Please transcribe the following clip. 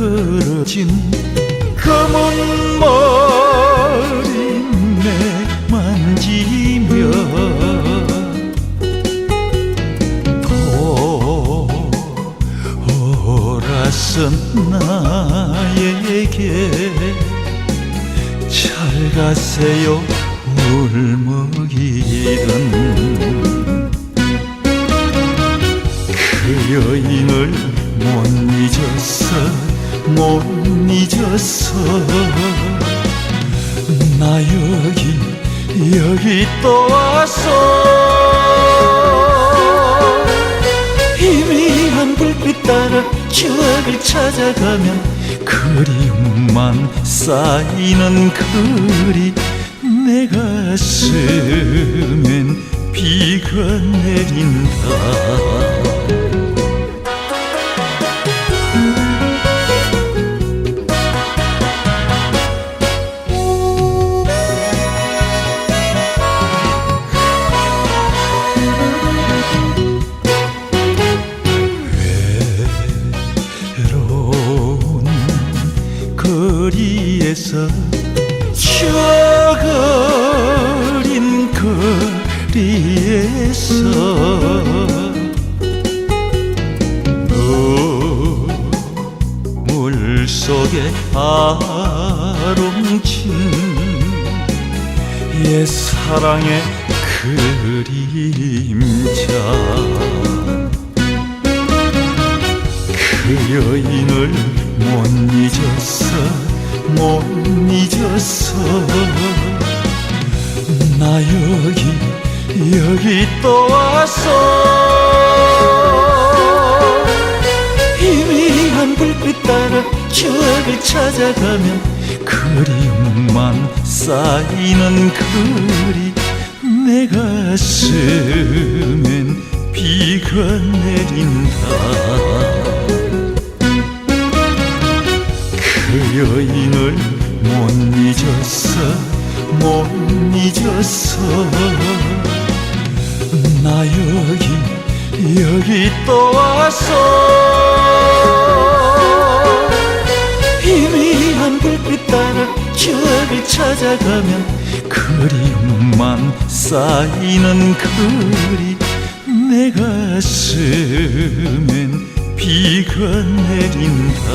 흐르진 검은 머리매 만지며 돌아선 나에게 잘 가세요 울먹이던 그 여인을 못 잊었어. 못 잊었어. 나 여기 여기 또 왔어. 희미한 불빛 따라 추억을 찾아가면 그리움만 쌓이는 그리 내 가슴엔 비가 내린다 거리에서 추억어린 거리에서 눈물 속에 아롱친 옛 사랑의 그림자. 그 여인을 못 잊었어 못 잊었어. 나 여기 여기 또 왔어. 희미한 불빛 따라 추억을 찾아가면 그리움만 쌓이는 그리 내 가슴엔 비가 내린다 그 여인을 못 잊었어 못 잊었어. 나 여기 여기 또 왔어. 희미한 불빛 따라 추억을 찾아가면 그리움만 쌓이는 그리 내 가슴엔 비가 내린다